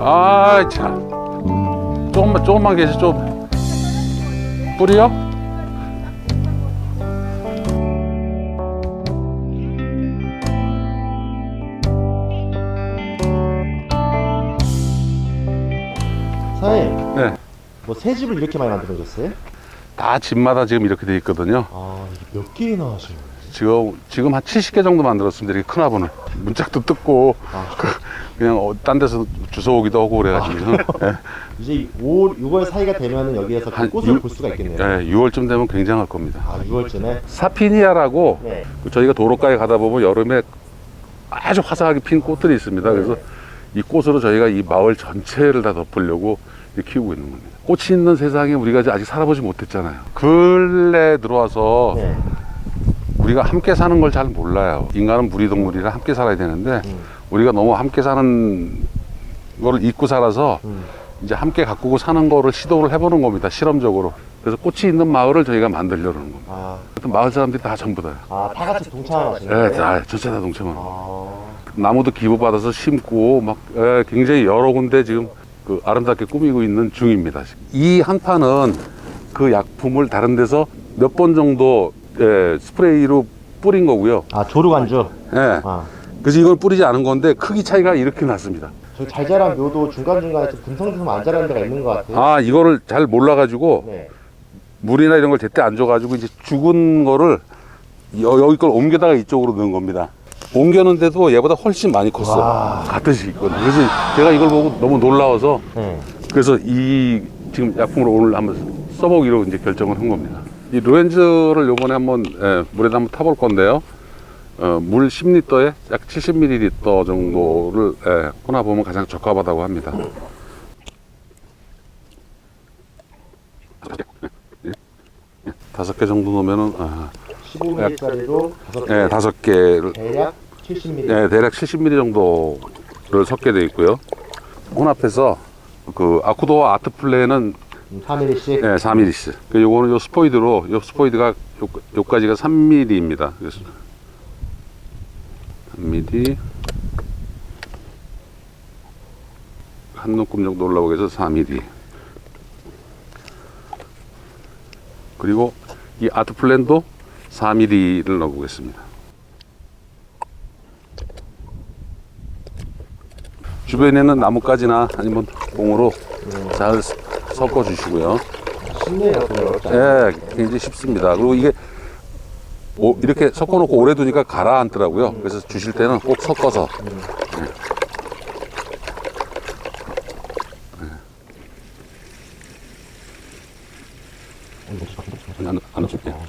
아, 참. 조금만, 조금만 계시, 좀. 뿌리요? 사장님, 네. 뭐 새 집을 이렇게 많이 만들어 줬어요? 다 집마다 지금 이렇게 돼 있거든요. 아, 이게 몇 개나 하시는 거예요? 지금, 지금 한 70개 정도 만들었습니다. 이렇게 큰 화분을. 문짝도 뜯고, 아, 그냥 어, 딴 데서 주워 오기도 하고 그래가지고. 예. 이제 5, 6월 사이가 되면은 여기에서 그 한 꽃을 유- 볼 수가 있겠네요. 예, 6월쯤 되면 굉장할 겁니다. 아, 6월쯤에? 사피니아라고 네. 그 저희가 도로가에 가다 보면 여름에 아주 화사하게 핀 꽃들이 있습니다. 그래서 이 꽃으로 저희가 이 마을 전체를 다 덮으려고 이렇게 키우고 있는 겁니다. 꽃이 있는 세상에 우리가 아직 살아보지 못했잖아요. 근래 들어와서 네. 우리가 함께 사는 걸 잘 몰라요. 인간은 무리동물이라 함께 살아야 되는데 음. 우리가 너무 함께 사는 거를 잊고 살아서 음. 이제 함께 가꾸고 사는 거를 시도를 해보는 겁니다. 실험적으로. 그래서 꽃이 있는 마을을 저희가 만들려는 겁니다. 아, 하여튼 마을 사람들이 다 전부 다요. 아, 다 같이 동참하시는 예, 거예요? 다 전체 다 동참을. 아, 나무도 기부받아서 심고 막 예, 굉장히 여러 군데 지금 그 아름답게 꾸미고 있는 중입니다. 이한 판은 그 약품을 다른 데서 몇 번 정도 예, 스프레이로 뿌린 거고요. 아 조르간주? 예. 아, 그래서 이걸 뿌리지 않은 건데 크기 차이가 이렇게 났습니다. 저잘 자란 묘도 중간중간에 좀 듬성듬성 안 자라는 데가 있는 것 같아요. 아 이거를 잘 몰라가지고 네. 물이나 이런 걸 제때 안 줘가지고 이제 죽은 거를 여, 여기 걸 옮겨다가 이쪽으로 넣은 겁니다. 옮겨는데도 얘보다 훨씬 많이 컸어. 와. 같은 있거든. 그래서 제가 이걸 보고 너무 놀라워서 네. 그래서 이 지금 약품으로 오늘 한번 써보기로 이제 결정을 한 겁니다. 이 로렌즈를 요번에 한번 예, 물에다 한번 타볼 건데요. 어, 물 10리터에 약 70ml 정도를 예, 혼합 보면 가장 적합하다고 합니다. 다섯 개 정도 넣으면은 아, 15mm짜리로 다섯 개. 예, 다섯 개를 대략 70mm. 예, 대략 70ml 정도를 섞게 되어 있고요. 혼합해서 그 아쿠도와 아트플레는 4mm씩. 예, 4mm씩. 그 요거는 요 스포이드로 요 스포이드가 요, 요까지가 3mm입니다. 그래서 3mm 한 눈금 정도 올라오게 해서 4mm. 그리고 이 아트 플랜도 4mm를 넣어보겠습니다. 주변에는 나뭇가지나 아니면 공으로 잘 섞어 주시고요. 예, 굉장히 쉽습니다. 그리고 이게 오- 이렇게 섞어 놓고 오래 두니까 가라앉더라고요. 그래서 주실 때는 꼭 섞어서. 안, 안 넣을게요.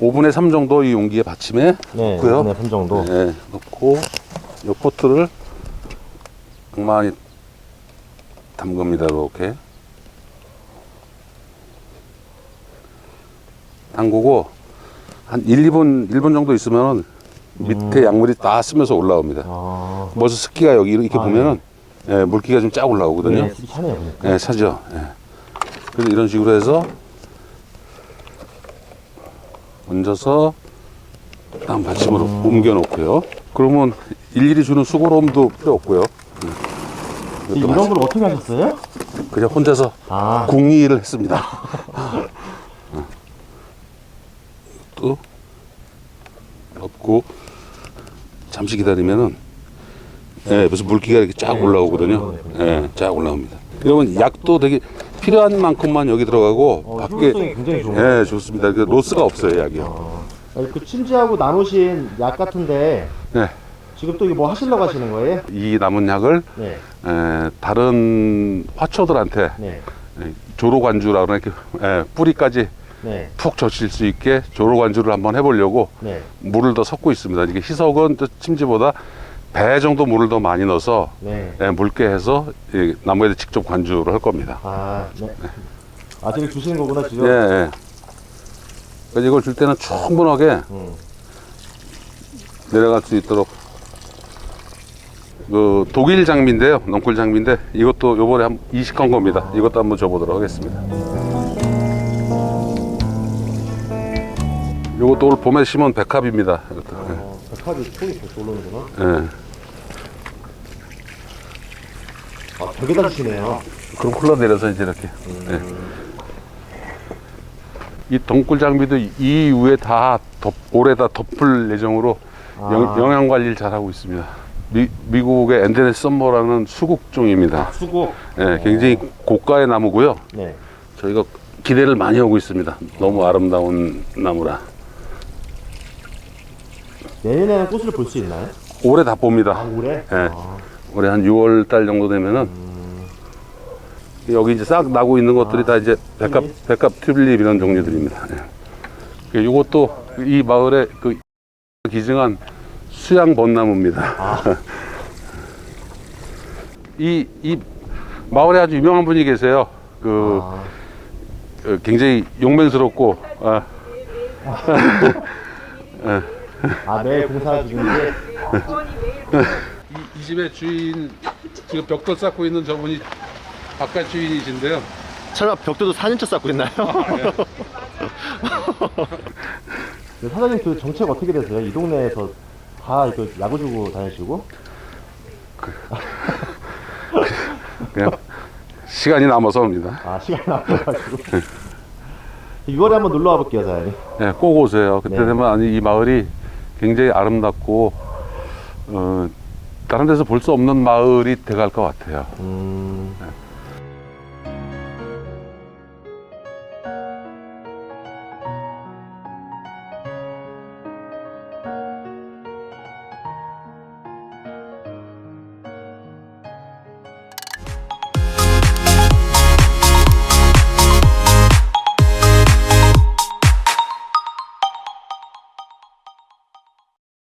5분의 3 정도 이 용기에 받침에 네, 넣고요. 네, 3 정도. 네, 넣고 요 포트를 많이 담급니다. 이렇게 담그고 한 1, 2분 1분 정도 있으면 밑에 약물이 다 스면서 올라옵니다. 아, 벌써 습기가 여기 이렇게 아, 보면은 예, 물기가 좀 쫙 올라오거든요. 네, 차네요. 보니까. 예, 차죠. 예. 그래서 이런 식으로 해서 얹어서 딱 받침으로 옮겨 놓고요. 그러면 일일이 주는 수고로움도 필요 없고요. 음. 이런 걸 어떻게 하셨어요? 그냥 혼자서 아, 궁리를 했습니다. 어. 또 넣고 잠시 기다리면은 예, 그래서 물기가 이렇게 쫙 올라오거든요. 예, 쫙 올라옵니다. 그러면 약도 되게 필요한 만큼만 여기 들어가고 어, 밖에 효율성이 굉장히 좋네요. 예, 좋습니다. 그 로스가 없어요, 약이요. 아니, 그 침지하고 나누신 약 같은데 네. 지금 또 이거 뭐 하시려고 하시는 거예요? 이 남은 약을 네, 에, 다른 화초들한테 네, 에, 조로관주라 그러나 이렇게 에, 뿌리까지 네, 푹 젖힐 수 있게 조로 관주를 한번 해보려고 네. 물을 더 섞고 있습니다. 이게 희석은 또 침지보다 배 정도 물을 더 많이 넣어서 네. 예, 묽게 해서 이 나무에 직접 관주를 할 겁니다. 아, 네. 아, 지금 주시는 거구나, 지금? 예, 예. 그래서 이걸 줄 때는 충분하게 음. 내려갈 수 있도록 그 독일 장미인데요, 넝쿨 장미인데 이것도 요번에 한 이식한 겁니다. 이것도 한번 줘보도록 하겠습니다. 요것도 올 봄에 심은 백합입니다. 이것도. 어, 백합이 촉이 벌써 올라오는구나. 예. 아, 벽에다 주시네요. 그럼 흘러내려서 이제 이렇게. 예. 이 덩굴 장비도 이 이후에 다 덮, 올해 다 덮을 예정으로 아. 영, 영양 관리를 잘 하고 있습니다. 미, 미국의 엔데네스 썸머라는 수국종입니다. 수고. 예, 굉장히 고가의 나무고요. 네. 저희가 기대를 많이 하고 있습니다. 너무 아름다운 나무라. 내년에는 꽃을 볼 수 있나요? 올해 다 봅니다. 아, 올해? 예. 아, 올해 한 6월 달 정도 되면은 여기 이제 싹 나고 있는 것들이 다 이제 백합? 백합 튤립 이런 종류들입니다. 예. 이것도 이 마을의 그 기증한 수양 벚나무입니다. 이, 이 마을에 아주 유명한 분이 계세요. 그 아, 어, 굉장히 용맹스럽고 아, 아, 매일 공사 중인데. 이, 이 집의 주인 지금 벽돌 쌓고 있는 저분이 바깥 주인이신데요. 설마 벽돌도 4년째 쌓고 있나요? 네, 사장님 그 정책 어떻게 되세요? 이 동네에서 다 이거 야구 주고 다니시고? 그냥 시간이 남아서 옵니다. 아 시간이 남아가지고 6월에 한번 놀러 와볼게요 사장님 네, 꼭 오세요. 그때 네. 되면 아니 이 마을이 굉장히 아름답고 어, 다른 데서 볼 수 없는 마을이 돼갈 것 같아요. 음,